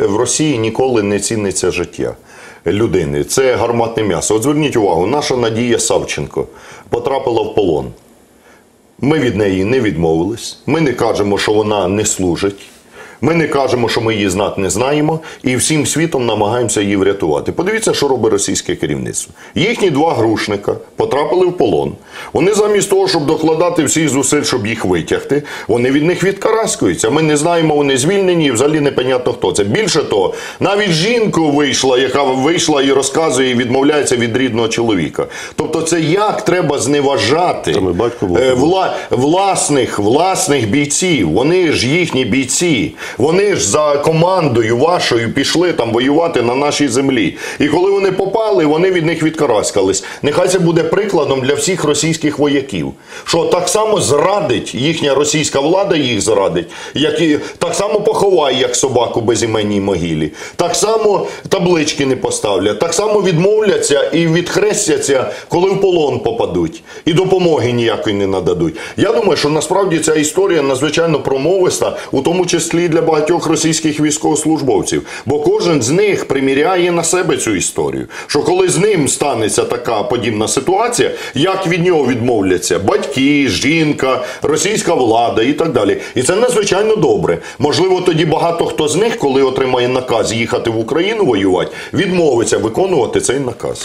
В Росії ніколи не ціниться життя людини. Це гарматне м'ясо. От зверніть увагу, наша Надія Савченко потрапила в полон. Ми від неї не відмовились. Ми не кажемо, що вона не служить. Ми не кажемо, що ми її знати не знаємо, і всім світом намагаємося її врятувати. Подивіться, що робить російське керівництво. Їхні два грушника потрапили в полон. Вони замість того, щоб докладати всіх зусиль, щоб їх витягти, вони від них відкараскуються. Ми не знаємо, вони звільнені, і взагалі непонятно хто це. Більше того, навіть жінку вийшла, яка вийшла і розказує, і відмовляється від рідного чоловіка. Тобто, це як треба зневажати батько був. е, вла, власних, власних бійців. Вони ж їхні бійці. Вони ж за командою вашою пішли там воювати на нашій землі. І коли вони попали, вони від них відкараскались. Нехай це буде прикладом для всіх російських вояків, що так само зрадить їхня російська влада, їх зрадить, як і так само поховає, як собаку безіменній могилі. Так само таблички не поставлять, так само відмовляться і відхрестяться, коли в полон попадуть, і допомоги ніякої не нададуть. Я думаю, що насправді ця історія надзвичайно промовиста, у тому числі для багатьох російських військовослужбовців, бо кожен з них приміряє на себе цю історію. Що коли з ним станеться така подібна ситуація, як від нього відмовляться батьки, жінка, російська влада і так далі. І це надзвичайно добре. Можливо, тоді багато хто з них, коли отримає наказ їхати в Україну воювати, відмовиться виконувати цей наказ.